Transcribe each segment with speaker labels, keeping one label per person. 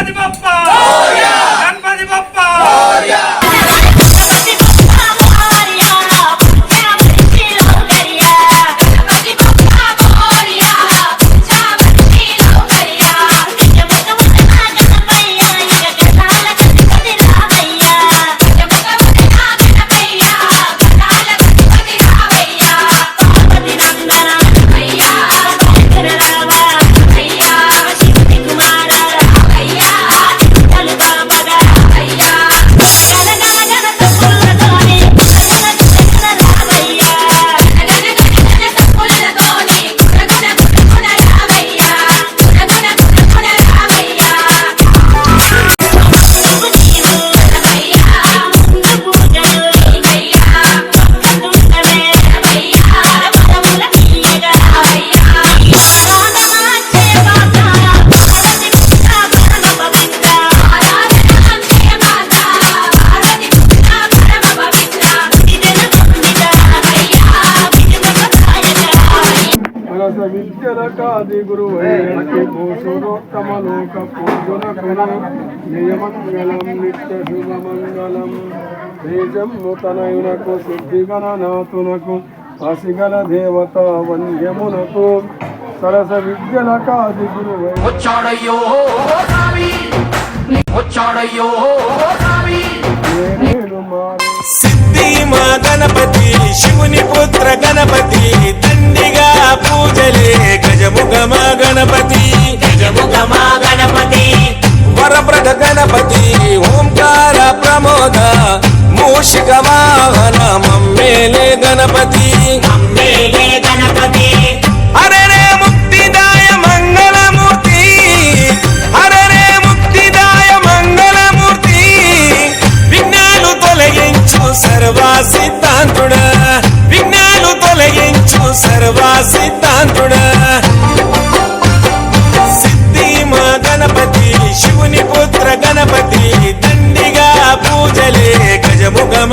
Speaker 1: గణపతి బప్ప
Speaker 2: మనస విద్యల కాది గురువైనకి భూషణోత్తమలోక పూజనకును నియమంగళం నిత్య శుభమంగళం బీజం నూతనయునకు సిద్ధిగణనాథునకు పసిగల దేవత వంద్యమునకు. సరస విద్యల కాది గురువై
Speaker 3: వచ్చాడయ్యో వచ్చాడయ్యో
Speaker 4: సిద్ధి మా గణపతి శివుని పుత్ర గణపతి దండిగా పూజలే గజముఖ మా గణపతి. గజముఖ మా గణపతి. వరప్రద గణపతి ఓంకార ప్రమోద మూషిక వాహన మమ్మేలే గణపతి. మమ్మేలే గణపతి. అరే రే ముక్తిదాయ మంగళమూర్తి. అరే రే ముక్తిదాయ మంగళమూర్తి. విఘ్నాలు తొలగించు సర్వా సిద్ధాంతుడా. సిద్ధి మా గణపతి శివుని పుత్ర గణపతి దండిగా పూజలే గజముగమ.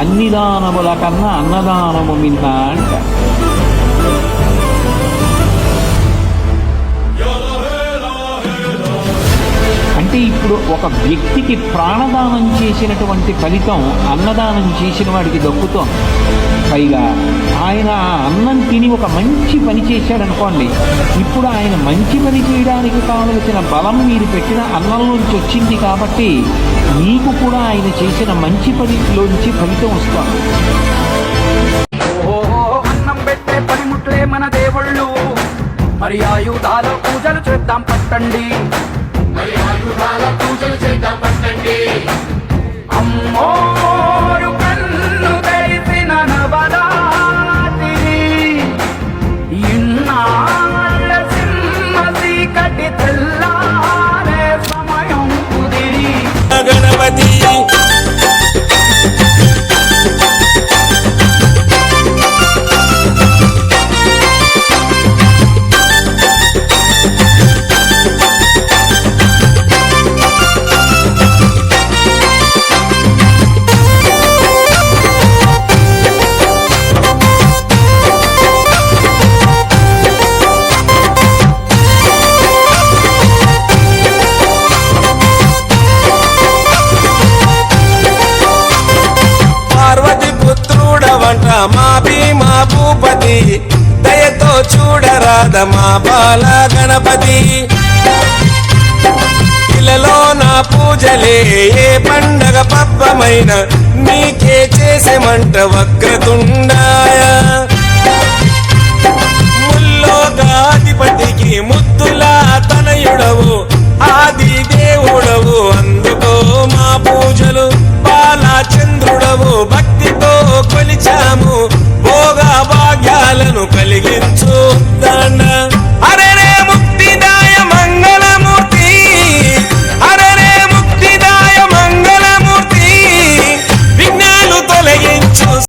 Speaker 5: అన్ని దానముల కన్నా అన్నదానము మిన్న అంట. అంటే ఇప్పుడు ఒక వ్యక్తికి ప్రాణదానం చేసినటువంటి ఫలితం అన్నదానం చేసిన వాడికి దక్కుతోంది. పైగా ఆయన అన్నం తిని ఒక మంచి పని చేశాడనుకోండి ఇప్పుడు ఆయన మంచి పని చేయడానికి కావలసిన బలం మీరు పెట్టిన అన్నంలోంచి వచ్చింది కాబట్టి మీకు కూడా ఆయన చేసిన మంచి పనిలోంచి ఫలితం వస్తుంది.
Speaker 3: ఓహో అన్నం పెట్టే పనిముట్లే మన దేవుళ్ళు. మరి ఆయుధాల పూజలు చేద్దాం పట్టండి. మరి ఆయుధాల పూజలు దయతో చూడరాదమా బాల గణపతి. ఇలలో నా పూజలే ఏ పండగ పబ్బమైన నీకే
Speaker 4: చేసేమంట వక్రతుండాయ. ముల్లోగాధిపతికి ముద్దులా తనయుడవు ఆది దేవుడవు అందుకో మా పూజలు బాలచంద్రుడవు భక్తితో కొలిచాము. భాగ్యాలను కలిగించు దండ